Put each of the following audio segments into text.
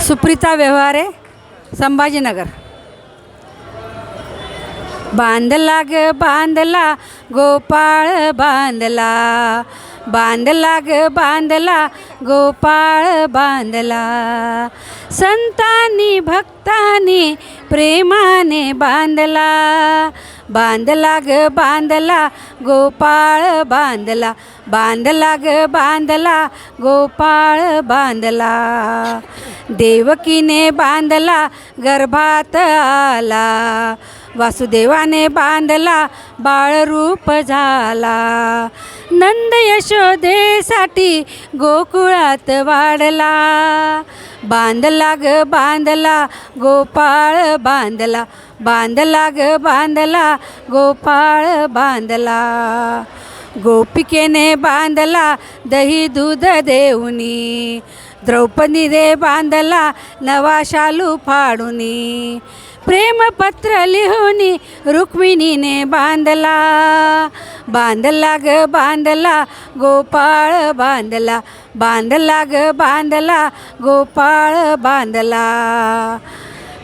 सुप्रिता व्यवहारे संभाजीनगर. बांधला ग बांधला गोपाळ बांधला. बांधला ग बांधला गोपाळ बांधला. संतांनी भक्तांनी प्रेमाने बांधला. बांधला ग बांधला गोपाळ बांधला बांधला ग बांधला गोपाळ बांधला. देवकीने बांधला गर्भात आला. वासुदेवाने बांधला बाळरूप झाला. नंद यशोदेसाठी गोकुळात वाढला. बांधला ग बांधला गोपाळ बांधला बांधला ग बांधला गोपाळ बांधला. गोपिकेने बांधला दही दूध देऊनी द्रौपदीने बांधला नवा शालू फाडूनी. प्रेमपत्र लिहूनी रुक्मिणीने बांधला. बांधला ग बांधला गोपाळ बांधला. बांधला ग बांधला गोपाळ बांधला.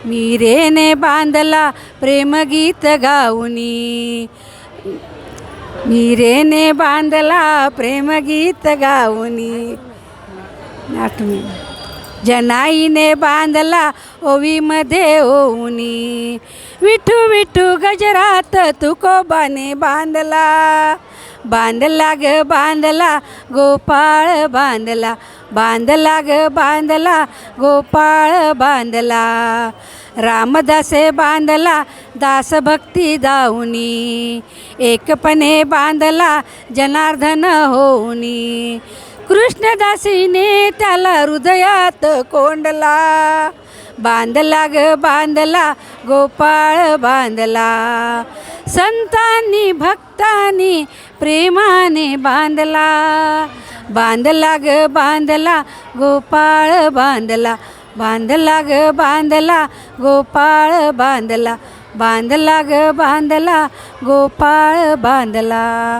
मीरेने बांधला प्रेमगीत गाऊनी. मीरेने बांधला प्रेमगीत गाऊनी. आठवी जनाईने बांधला ओवीमध्ये ओवनी विठू विठू गजरात तुकोबाने बांधला. बांधला ग बांधला गोपाळ बांधला. बांधला ग बांधला गोपाळ बांधला. रामदासे बांधला दासभक्ती दाऊनी. एकपणे बांधला जनार्दन होऊनी. कृष्णदासीने त्याला हृदयात कोंडला. बांधला ग बांधला गोपाळ बांधला. संतांनी भक्तांनी प्रेमाने बांधला. बांधला ग बांधला गोपाळ बांधला. बांधला ग बांधला गोपाळ बांधला. बांधला ग बांधला गोपाळ बांधला.